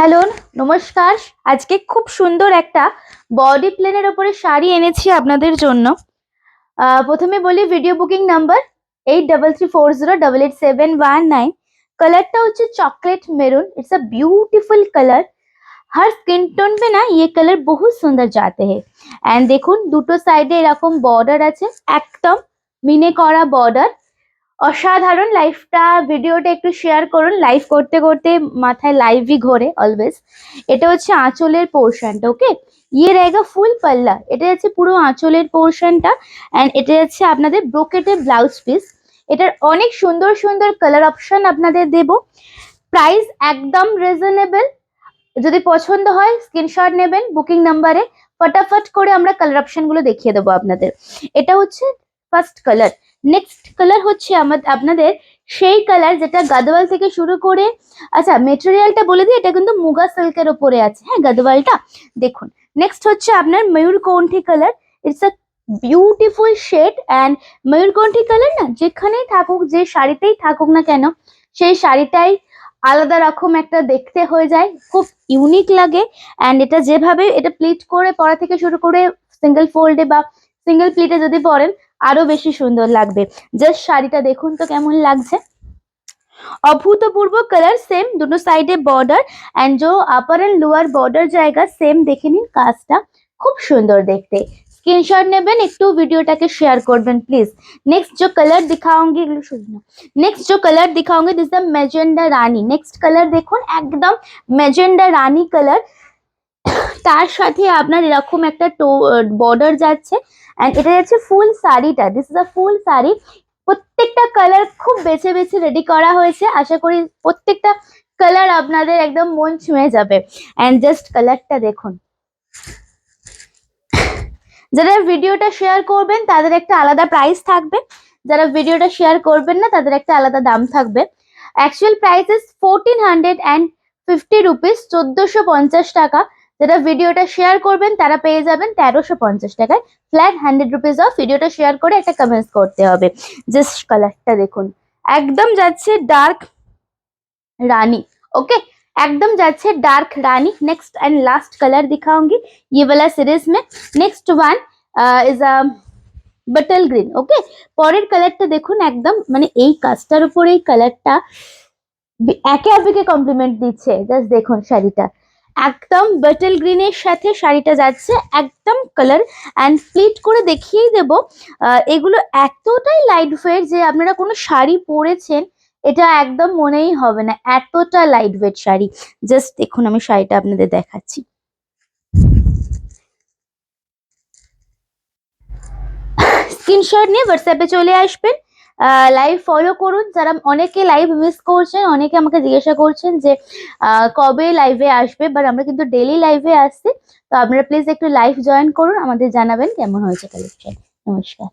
Hello, নমস্কার। আজকে খুব সুন্দর একটা বডি প্লেনের ওপরে শাড়ি এনেছি আপনাদের জন্য। প্রথমে বলি video booking number eight double three four zero double eight seven one nine কালারটা হচ্ছে chocolate maroon it's a beautiful colour her skin tone পে না ইয়ে কালার বহু সুন্দর যাতে হে। অ্যান্ড দেখুন, দুটো সাইডে এরকম বর্ডার আছে। একদম মিনে করা বর্ডার অসাধারণ লাইফটা ভিডিওটা একটু শেয়ার করুন লাইভ করতে করতে মাথায় লাইভই ঘোরে অলওয়েজ এটা হচ্ছে আঁচলের পোর্শনটা ওকে ইয়ে রেগা ফুল পাল্লা, এটা যাচ্ছে পুরো আঁচলের পোর্শনটা অ্যান্ড এটা যাচ্ছে আপনাদের ব্রোকেটের ব্লাউজ পিস এটার অনেক সুন্দর সুন্দর কালার অপশন আপনাদের দেব। প্রাইস একদম রিজনেবল যদি পছন্দ হয় স্ক্রিনশট নেবেন বুকিং নাম্বারে ফটাফট করে আমরা কালার অপশানগুলো দেখিয়ে দেবো আপনাদের। এটা হচ্ছে ফার্স্ট কালার নেক্সট কালার হচ্ছে আমাদের আপনাদের সেই কালার যেটা গাদওয়াল থেকে শুরু করে আচ্ছা মেটেরিয়ালটা বলে দিই, এটা কিন্তু মুগা সিল্কের ওপরে আছে হ্যাঁ গাদওয়ালটা দেখুন নেক্সট হচ্ছে আপনার ময়ূরকণ্ঠী colour it's a beautiful shade and ময়ূরকণ্ঠী colour না, যেখানেই থাকুক, যে শাড়িতেই থাকুক না কেন, সেই শাড়িটাই আলাদা রকম একটা দেখতে হয়ে যায়, খুব ইউনিক লাগে অ্যান্ড এটা যেভাবে, এটা প্লিট করে পরা থেকে শুরু করে সিঙ্গেল ফোল্ডে বা সিঙ্গেল প্লিটে যদি পরেন আরো বেশি সুন্দর লাগবে জাস্ট শাড়িটা দেখুন তো কেমন লাগছে অভূতপূর্ব কালার সেম দুটো সাইডে বর্ডার অ্যান্ড जो अपर एंड लोअर বর্ডার জায়গা সেম দেখে নিন কাজটা খুব সুন্দর দেখতে স্ক্রিনশট নেবেন একটু ভিডিওটাকে শেয়ার করবেন প্লিজ नेक्स्ट जो कलर दिखाऊंगी এগুলো শুনুন নেক্সট जो कलर दिखाऊंगी दिस द মেজেন্ডা রানী নেক্সট কালার দেখুন একদম মেজেন্ডা রানী কালার তার সাথে আপনার এরকম একটা টো বর্ডার যাচ্ছে অ্যান্ড এটা যাচ্ছে ফুল শাড়িটা। This is a full sari. প্রত্যেকটা কালার খুব বেছে বেছে রেডি করা হয়েছে। আশা করি প্রত্যেকটা কালার আপনাদের একদম মন ছুঁয়ে যাবে। অ্যান্ড জাস্ট কালারটা দেখুন। যারা ভিডিওটা শেয়ার করবেন, তাদের একটা আলাদা প্রাইস থাকবে। যারা ভিডিওটা শেয়ার করবেন না, তাদের একটা আলাদা দাম থাকবে। Actual price is fourteen hundred and fifty rupees চোদ্দোশো পঞ্চাশ টাকা। যারা ভিডিওটা শেয়ার করবেন তারা পেয়ে যাবেন তেরোশো পঞ্চাশ টাকায় ফ্ল্যাট হান্ড্রেড রুপিস অফ ভিডিওটা শেয়ার করে একটা কমেন্টস করতে হবে জাস্ট কালারটা দেখুন একদম যাচ্ছে ডার্ক रानी ओके एकदम যাচ্ছে ডার্ক রানী নেক্সট এন্ড লাস্ট কালার दिखाऊंगी ये वाला सीरीज में next one is a bottle green okay পরের কালারটা দেখুন একদম মানে এই কাজটার উপর এই কালারটা একে অপরকে কমপ্লিমেন্ট দিচ্ছে জাস্ট দেখুন শাড়িটা একদম বাটল গ্রিনের সাথে শাড়িটা যাচ্ছে, একদম কালার অ্যান্ড প্লিট করে দেখিয়েই দেবো। এগুলো এতটাই লাইট ওয়েট যে আপনারা কোনো শাড়ি পরেছেন, এটা একদম মনেই হবে না। এতটা লাইট ওয়েট শাড়ি। জাস্ট দেখুন আমি শাড়িটা আপনাদের দেখাচ্ছি। স্ক্রিনশট নিয়ে হোয়াটসঅ্যাপে চলে আসবেন। লাইভ ফলো করুন। যারা অনেকে লাইভ মিস করছেন, অনেকে আমাকে জিজ্ঞাসা করছেন যে কবে লাইভে আসবে বাট আমরা কিন্তু ডেলি লাইভে আসছি। তো আপনারা প্লিজ একটু লাইভ জয়েন করুন। আমাদের জানাবেন কেমন হয়েছে কালেকশন নমস্কার।